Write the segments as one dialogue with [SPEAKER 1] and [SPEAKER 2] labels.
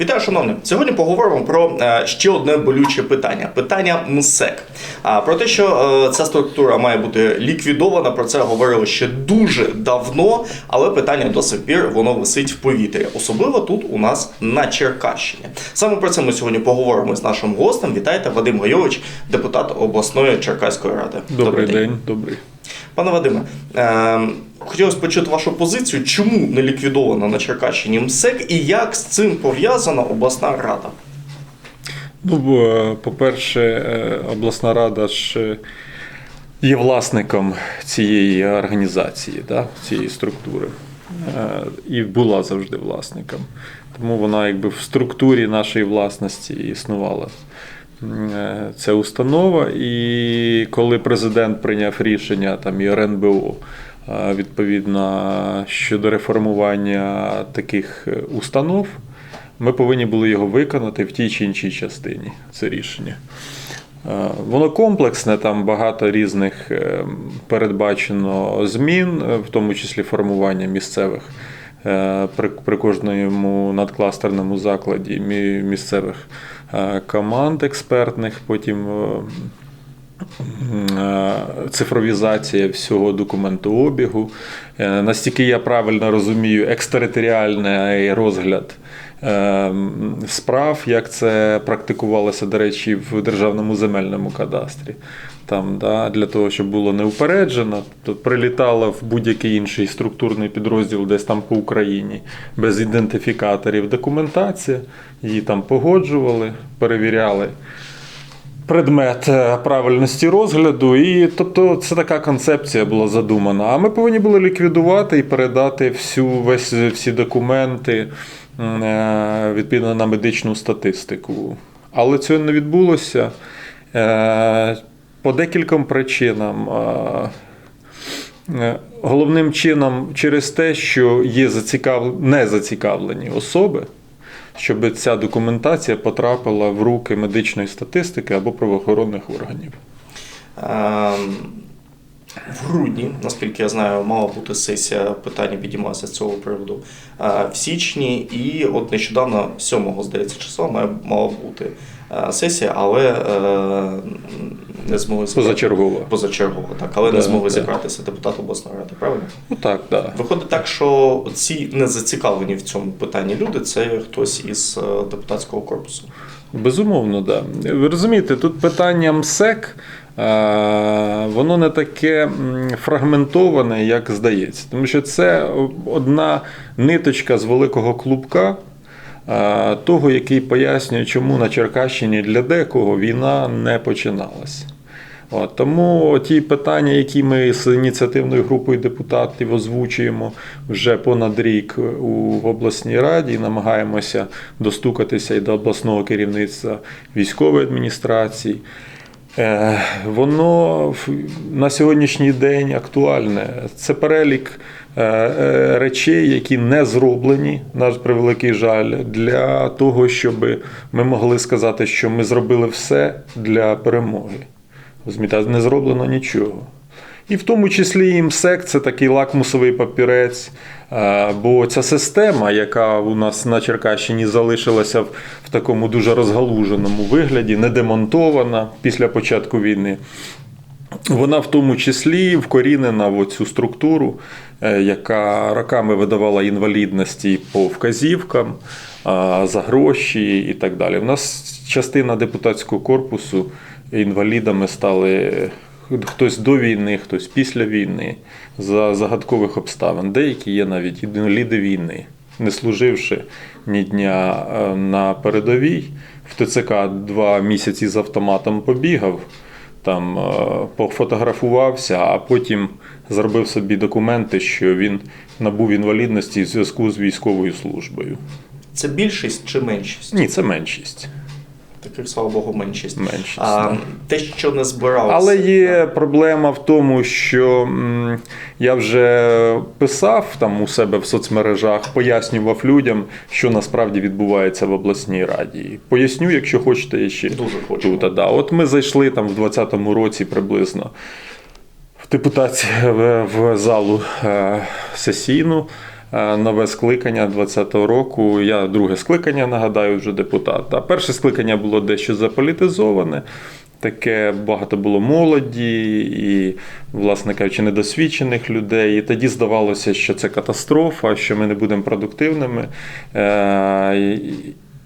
[SPEAKER 1] Вітаю, шановні! Сьогодні поговоримо про е, ще одне болюче питання: питання МСЕК. Про те, що е, ця структура має бути ліквідована, про це говорили ще дуже давно, але питання до сих пір воно висить в повітрі, особливо тут у нас на Черкащині. Саме про це ми сьогодні поговоримо з нашим гостем. Вітайте, Вадим Гайович, депутат обласної Черкаської ради.
[SPEAKER 2] Добрий день, добрий.
[SPEAKER 1] Пане Вадиме, е, хотілося почути вашу позицію, чому не ліквідована на Черкащині МСЕК і як з цим пов'язана обласна рада?
[SPEAKER 2] Ну, е, по-перше, е, обласна рада ж е, є власником цієї організації, да, цієї структури. І була завжди власником. Тому вона якби в структурі нашої власності існувала. Ця установа, і коли президент прийняв рішення там і РНБО відповідно щодо реформування таких е, установ, ми повинні були його виконати в тій чи іншій частині. Це рішення. Воно комплексне, там багато різних е, передбачено змін, е, в тому числі формування місцевих при, кожному надкластерному закладі місцевих команд експертних, потім цифровізація всього документообігу. Е, Настільки я правильно розумію, екстериторіальний розгляд е, справ, як це практикувалося, до речі, в Державному земельному кадастрі. Там, да, для того, щоб було неупереджено, то прилітало в будь-який інший структурний підрозділ десь там по Україні без ідентифікаторів документація, її там погоджували, перевіряли предмет е, правильності розгляду, і тобто це така концепція була задумана. А ми повинні були ліквідувати і передати всю весь всі документи е, відповідно на медичну статистику. Але цього не відбулося е, по декільком причинам. Головним чином через те, що є зацікав... незацікавлені особи, щоб ця документація потрапила в руки медичної статистики або правоохоронних органів.
[SPEAKER 1] Ем, В грудні, наскільки я знаю, мала бути сесія питання підіймалася з цього приводу е, в січні, і от нещодавно, 7 здається, числа, має мала бути е, сесія, але е, не змогли зібрати-
[SPEAKER 2] Позачергова.
[SPEAKER 1] позачергова, так, але не змогли
[SPEAKER 2] да.
[SPEAKER 1] зібратися депутати обласної ради, правильно?
[SPEAKER 2] Ну так, так.
[SPEAKER 1] Виходить так, що ці незацікавлені в цьому питанні люди це хтось із е, депутатського корпусу.
[SPEAKER 2] Безумовно, так. Да. Ви розумієте, тут питання МСЕК, е, воно не таке фрагментоване, як здається. Тому що це одна ниточка з великого клубка. Того, який пояснює, чому на Черкащині для декого війна не починалася. От, тому ті питання, які ми з ініціативною групою депутатів озвучуємо вже понад рік у обласній раді, намагаємося достукатися і до обласного керівництва військової адміністрації. Е, Воно на сьогоднішній день актуальне. Це перелік речей, які не зроблені, наш превеликий жаль, для того, щоб ми могли сказати, що ми зробили все для перемоги. Розумієте, не зроблено нічого. І в тому числі і МСЕК це такий лакмусовий папірець. е, Бо ця система, яка у нас на Черкащині залишилася в такому дуже розгалуженому вигляді, не демонтована після початку війни, вона в тому числі вкорінена в цю структуру, е, яка роками видавала інвалідності по вказівкам за гроші і так далі. У нас частина депутатського корпусу інвалідами стали хтось до війни, хтось після війни за загадкових обставин. Деякі є навіть інваліди війни, не служивши ні дня е, на передовій. В ТЦК два місяці з автоматом побігав там е, пофотографувався, а потім зробив собі документи, що він набув інвалідності в зв'язку з військовою службою.
[SPEAKER 1] Це більшість чи меншість?
[SPEAKER 2] Ні, це меншість.
[SPEAKER 1] Таких, слава Богу, меншість.
[SPEAKER 2] Меншість,
[SPEAKER 1] а,
[SPEAKER 2] да.
[SPEAKER 1] те, що не збиралося.
[SPEAKER 2] Але є проблема в тому, що м, я вже писав там у себе в соцмережах, пояснював людям, що насправді відбувається в обласній раді. Поясню, якщо хочете, я ще
[SPEAKER 1] Дуже хочу.
[SPEAKER 2] тут. Да. От ми зайшли там в 2020 році приблизно в депутацію в, в залу е, сесійну. Е, нове скликання 20-го року. Я друге скликання нагадаю вже депутат. Перше скликання було дещо заполітизоване. Таке багато було молоді і, власне кажучи, недосвідчених людей. І тоді здавалося, що це катастрофа, що ми не будемо продуктивними. Е,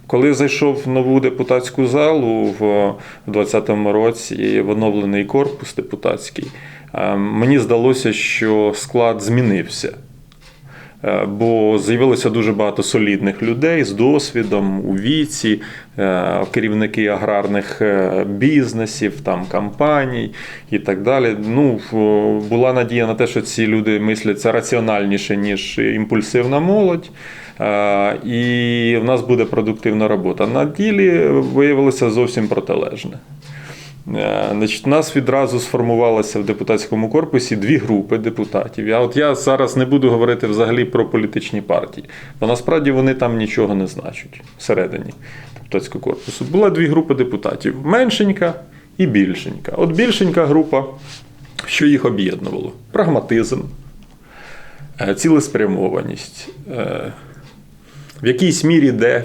[SPEAKER 2] коли зайшов в нову депутатську залу в 2020 році, в оновлений корпус депутатський, е, мені здалося, що склад змінився. Е, Бо з'явилося дуже багато солідних людей з досвідом у віці, е, керівники аграрних е, бізнесів, там компаній і так далі. Ну, була надія на те, що ці люди мисляться раціональніше, ніж імпульсивна молодь. І в нас буде продуктивна робота. На ділі виявилося зовсім протилежне. Е, Значить, у нас відразу сформувалося в депутатському корпусі дві групи депутатів. Я, от я зараз не буду говорити взагалі про політичні партії, бо насправді вони там нічого не значать всередині депутатського корпусу. Було дві групи депутатів: меншенька і більшенька. От більшенька група, що їх об'єднувало? Прагматизм, е, цілеспрямованість. е, В якійсь мірі де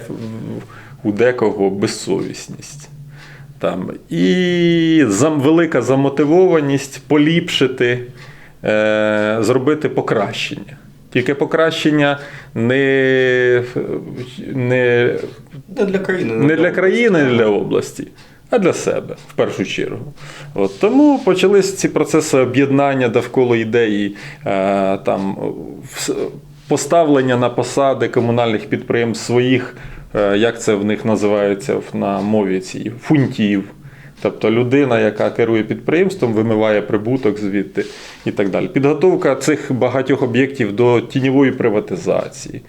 [SPEAKER 2] у декого безсовісність. Там. І зам, велика замотивованість поліпшити, е, зробити покращення. Тільки покращення не, не,
[SPEAKER 1] Не для країни.
[SPEAKER 2] не для країни, не для області, а для себе в першу чергу. От, тому почались ці процеси об'єднання довкола ідеї е, там, поставлення на посади комунальних підприємств своїх, як це в них називається на мові цій, фунтів. Тобто людина, яка керує підприємством, вимиває прибуток звідти і так далі. Підготовка цих багатьох об'єктів до тіньової приватизації.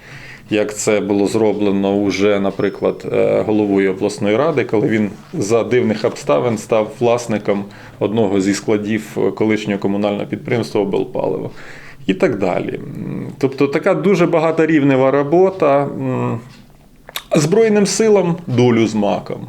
[SPEAKER 2] Як це було зроблено уже, наприклад, е, головою обласної ради, коли він за дивних обставин став власником одного зі складів колишнього комунального підприємства Облпаливо. І так далі. Тобто така дуже багаторівнева робота. Збройним силам долю з маком.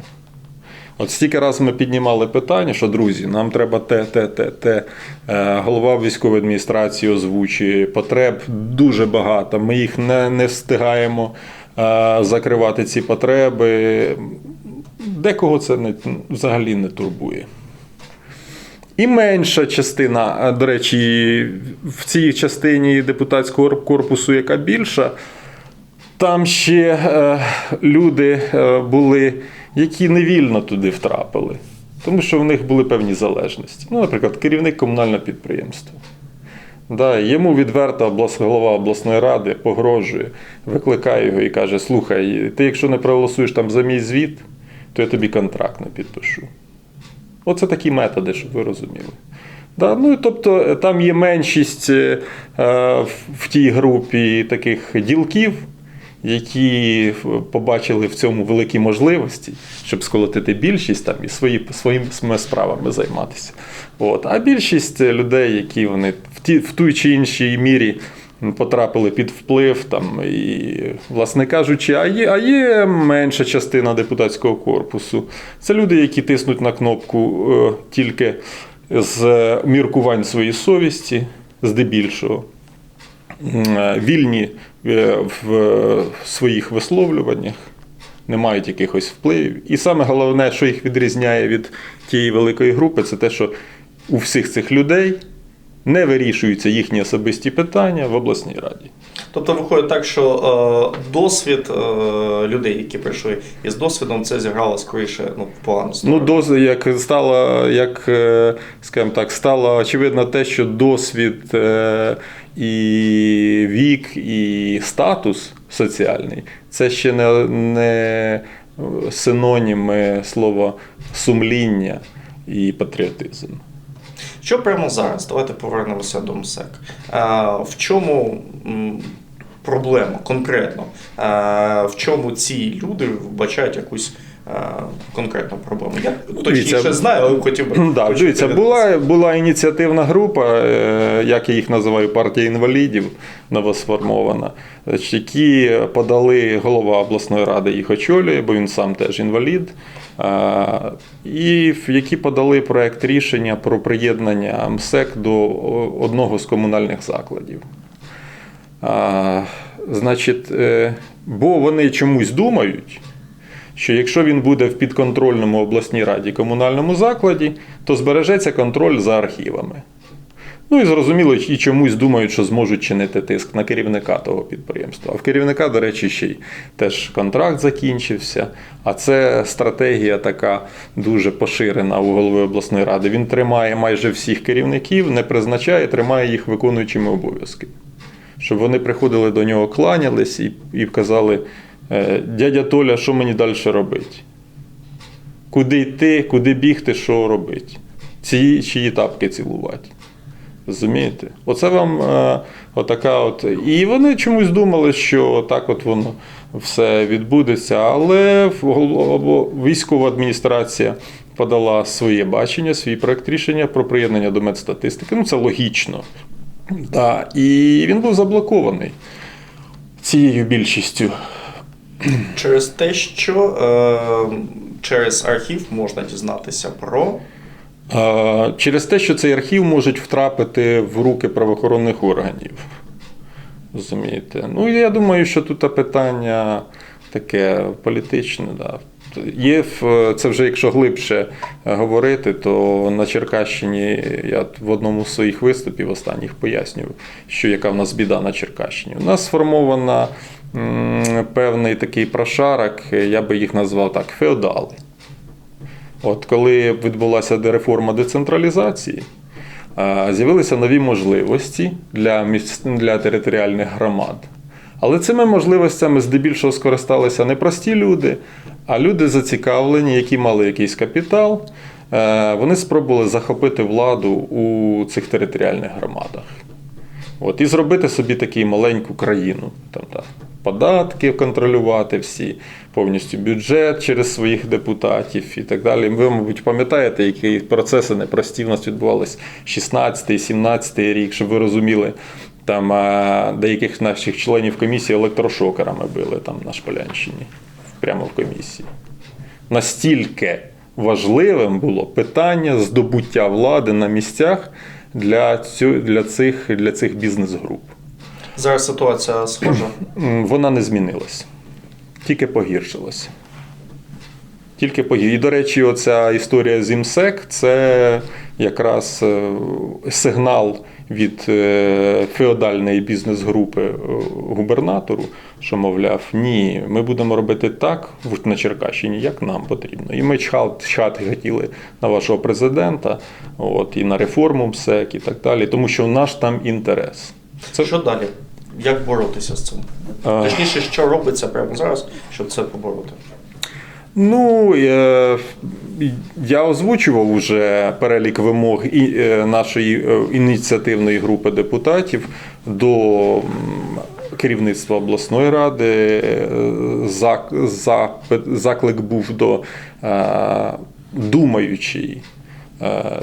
[SPEAKER 2] От стільки раз ми піднімали питання, що друзі, нам треба те, те, те, те. Е, Голова військової адміністрації озвучує потреб дуже багато. Ми їх не, не встигаємо е, закривати ці потреби. Декого це не, взагалі не турбує. І менша частина, до речі, в цій частині депутатського корпусу, яка більша, там ще е, люди е, були, які невільно туди втрапили, тому що в них були певні залежності. Ну, наприклад, керівник комунального підприємства. Да, йому відверто облас, голова обласної ради погрожує, викликає його і каже: слухай, ти якщо не проголосуєш там за мій звіт, то я тобі контракт не підпишу. Оце такі методи, щоб ви розуміли. Да, ну, тобто е, там є меншість е, в, в тій групі таких ділків, які побачили в цьому великі можливості, щоб сколотити більшість там і свої, своїми справами займатися. От. А більшість людей, які вони в, ті, в тій чи іншій мірі потрапили під вплив, там, і, власне кажучи, а є, а є менша частина депутатського корпусу. Це люди, які тиснуть на кнопку е, тільки з міркувань своєї совісті, здебільшого. Е, Вільні е, в своїх висловлюваннях, не мають якихось впливів. І саме головне, що їх відрізняє від тієї великої групи, це те, що у всіх цих людей не вирішуються їхні особисті питання в обласній раді.
[SPEAKER 1] Тобто виходить так, що е, досвід е, людей, які прийшли із досвідом, це зіграло скоріше ну, в погану
[SPEAKER 2] Ну, доз, як стало, як, е, скажімо так, стало очевидно те, що досвід і вік, і статус соціальний це ще не, не синоніми слова сумління і патріотизм.
[SPEAKER 1] Що прямо зараз? Давайте повернемося до МСЕК. В чому проблема конкретно? В чому ці люди вбачають якусь конкретну проблему? Я точніше
[SPEAKER 2] Дивіться,
[SPEAKER 1] знаю, але хотів би.
[SPEAKER 2] Да, дивіться, була, була ініціативна група, е, як я їх називаю, партія інвалідів новосформована, які подали голова обласної ради їх очолює, бо він сам теж інвалід. І в- які подали проект рішення про приєднання МСЕК до одного з комунальних закладів. А, значить, е, бо вони чомусь думають, що якщо він буде в підконтрольному обласній раді комунальному закладі, то збережеться контроль за архівами. Ну і зрозуміло, і чомусь думають, що зможуть чинити тиск на керівника того підприємства. А в керівника, до речі, ще й теж контракт закінчився. А це стратегія така дуже поширена у голови обласної ради. Він тримає майже всіх керівників, не призначає, тримає їх виконуючими обов'язки. Щоб вони приходили до нього, кланялись і, і казали: «Е, дядя Толя, що мені далі робити? Куди йти, куди бігти, що робити? Ці чиї тапки цілувати. Розумієте? Оце вам е, отака от. І вони чомусь думали, що так от воно все відбудеться, але військова адміністрація подала своє бачення, свій проект рішення про приєднання до медстатистики. Ну, це логічно. Да. І він був заблокований цією більшістю.
[SPEAKER 1] Через те, що е, через архів можна дізнатися про.
[SPEAKER 2] Е, Через те, що цей архів можуть втрапити в руки правоохоронних органів. Розумієте? Ну, я думаю, що тут питання таке політичне. Да. Є це вже якщо глибше е, говорити, то на Черкащині я в одному з своїх виступів останніх пояснюю, що яка в нас біда на Черкащині. У нас сформована певний такий прошарок, я би їх назвав так, феодали. От коли відбулася реформа децентралізації, з'явилися нові можливості для, міс... для територіальних громад. Але цими можливостями здебільшого скористалися не прості люди, а люди зацікавлені, які мали якийсь капітал. Е, Вони спробували захопити владу у цих територіальних громадах. От, і зробити собі таку маленьку країну. Там, так, податки контролювати всі, повністю бюджет через своїх депутатів і так далі. Ви, мабуть, пам'ятаєте, які процеси непрості в нас відбувалися 16-17 рік, щоб ви розуміли, там деяких наших членів комісії електрошокерами били там на Шполянщині, прямо в комісії. Настільки важливим було питання здобуття влади на місцях для, цю, для, цих, для цих бізнес-груп.
[SPEAKER 1] Зараз ситуація схожа.
[SPEAKER 2] Вона не змінилась, тільки погіршилася. Тільки погір... І, до речі, оця історія з ІМСЕК це якраз е, сигнал від е, феодальної бізнес-групи е, губернатору, що, мовляв, ні, ми будемо робити так на Черкащині, як нам потрібно. І ми чхати хотіли на вашого президента, от, і на реформу МСЕК, і так далі, тому що наш там інтерес. Це
[SPEAKER 1] Що далі? Як боротися з цим? Точніше, що робиться прямо зараз, щоб це побороти?
[SPEAKER 2] Ну, е, я озвучував уже перелік вимог і, е, нашої е, ініціативної групи депутатів до керівництва обласної ради. Заклик був до думаючої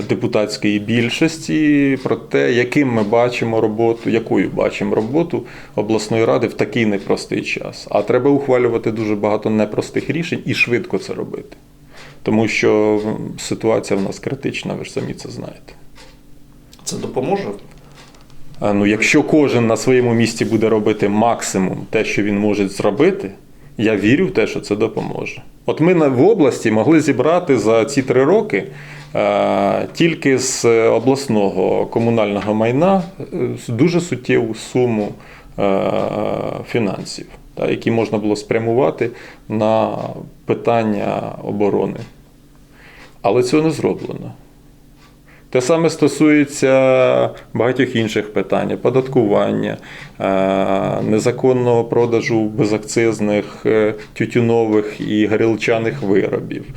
[SPEAKER 2] депутатської більшості про те, яким ми бачимо роботу, якою бачимо роботу обласної ради в такий непростий час. А треба ухвалювати дуже багато непростих рішень і швидко це робити. Тому що ситуація в нас критична, ви ж самі це знаєте.
[SPEAKER 1] Це допоможе?
[SPEAKER 2] Ну, якщо кожен на своєму місці буде робити максимум те, що він може зробити, я вірю в те, що це допоможе. От ми в області могли зібрати за ці три роки е, тільки з обласного комунального майна е, дуже суттєву суму е, фінансів, які можна було спрямувати на питання оборони. Але цього не зроблено. Те саме стосується багатьох інших питань: податкування, е, незаконного продажу безакцизних е, тютюнових і горілчаних виробів, е,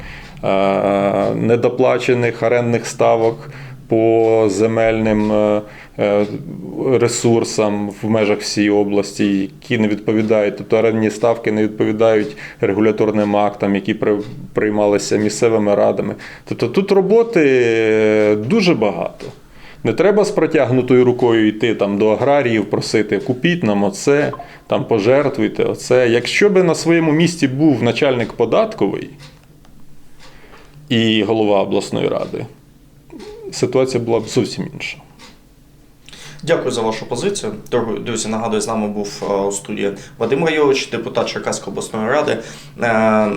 [SPEAKER 2] недоплачених орендних ставок по земельним е, е, ресурсам в межах всієї області, які не відповідають, тобто орендні ставки не відповідають регуляторним актам, які при- приймалися місцевими радами. Тобто тут роботи е, дуже багато. Не треба з протягнутою рукою йти там до аграріїв, просити купіть нам оце, там пожертвуйте оце. Якщо би на своєму місці був начальник податковий і голова обласної ради, ситуація була б зовсім інша.
[SPEAKER 1] Дякую за вашу позицію. Друзі, нагадую, з нами був е, у студії Вадим Райович, депутат Черкаської обласної ради. Е,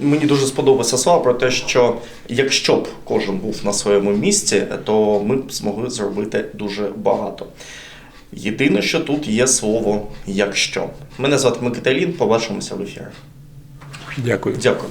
[SPEAKER 1] Мені дуже сподобався слова про те, що якщо б кожен був на своєму місці, то ми б змогли зробити дуже багато. Єдине, що тут є слово якщо. Мене звати Микита Лін, побачимося в ефірі.
[SPEAKER 2] Дякую.
[SPEAKER 1] Дякую.